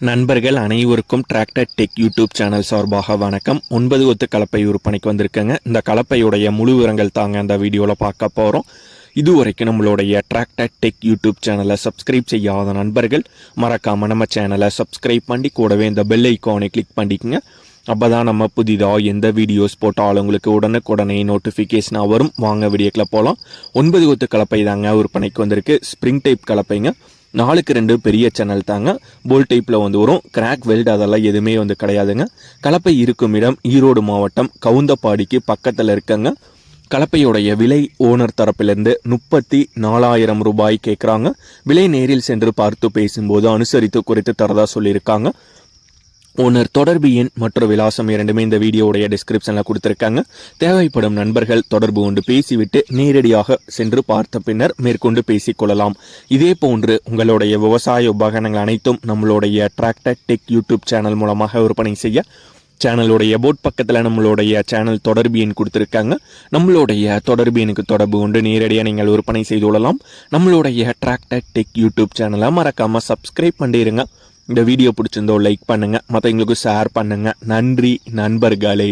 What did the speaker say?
நண்பர்கள் அனைவருக்கும் tractor tech YouTube channel சார்பாக வணக்கம். ஒன்பது ஒத்து கலப்பை விற்பனைக்கு வந்திருக்கேங்க. இந்த கலப்பையுடைய முழு விவரங்கள் தாங்க அந்த வீடியோவில் பார்க்க போகிறோம் இதுவரைக்கும் நம்மளுடைய டிராக்டர் டெக் யூடியூப் சேனலை சப்ஸ்கிரைப் செய்யாத நண்பர்கள் மறக்காம நம்ம சேனலை சப்ஸ்கிரைப் பண்ணி கூடவே இந்த பெல் ஐக்கானை கிளிக் பண்ணிக்கோங்க. அப்போ தான் நம்ம புதிதாக எந்த வீடியோஸ் போட்டாலும் உங்களுக்கு உடனுக்குடனே நோட்டிஃபிகேஷனாக வரும். வாங்க வீடியோக்கில் போகலாம் ஒன்பது ஒத்து கலப்பை தாங்க விற்பனைக்கு வந்திருக்கு. ஸ்ப்ரிங் டைப் கலப்பைங்க. நாலுக்கு ரெண்டு பெரிய சேனல் தாங்க. போல் டைப்பில் வந்து வரும். கிராக் வெல்ட் அதெல்லாம் எதுவுமே வந்து கிடையாதுங்க. கலப்பை இருக்கும் இடம் ஈரோடு மாவட்டம் கவுந்தப்பாடிக்கு பக்கத்தில் இருக்கங்க. கலப்பையுடைய விலை ஓனர் தரப்பிலிருந்து முப்பத்தி நாலாயிரம் ரூபாய் கேட்குறாங்க விலை நேரில் சென்று பார்த்து பேசும்போது அனுசரித்து குறைத்து தரதா சொல்லியிருக்காங்க. ஓனர் தொடர்பு எண் மற்றும் விலாசம் இரண்டுமே இந்த வீடியோவுடைய டிஸ்கிரிப்ஷனில் கொடுத்துருக்காங்க. தேவைப்படும் நண்பர்கள் தொடர்பு கொண்டு பேசிவிட்டு நேரடியாக சென்று பார்த்த பின்னர் மேற்கொண்டு பேசிக்கொள்ளலாம் இதே போன்று உங்களுடைய விவசாய உபகரணங்கள் அனைத்தும் நம்மளுடைய டிராக்டர் டெக் யூடியூப் சேனல் மூலமாக விற்பனை செய்ய சேனலுடைய போட் பக்கத்தில் நம்மளுடைய சேனல் தொடர்பு எண் கொடுத்துருக்காங்க. நம்மளுடைய தொடர்பு எண்ணுக்கு தொடர்பு கொண்டு நேரடியாக நீங்கள் விற்பனை செய்து கொள்ளலாம். நம்மளுடைய டிராக்டர் டெக் யூடியூப் சேனலை மறக்காமல் சப்ஸ்கிரைப் பண்ணிடுங்க இந்த வீடியோ பிடிச்சிருந்தோ லைக் பண்ணுங்கள் மற்றவங்களுக்கு ஷேர் பண்ணுங்கள் நன்றி நண்பர்களே.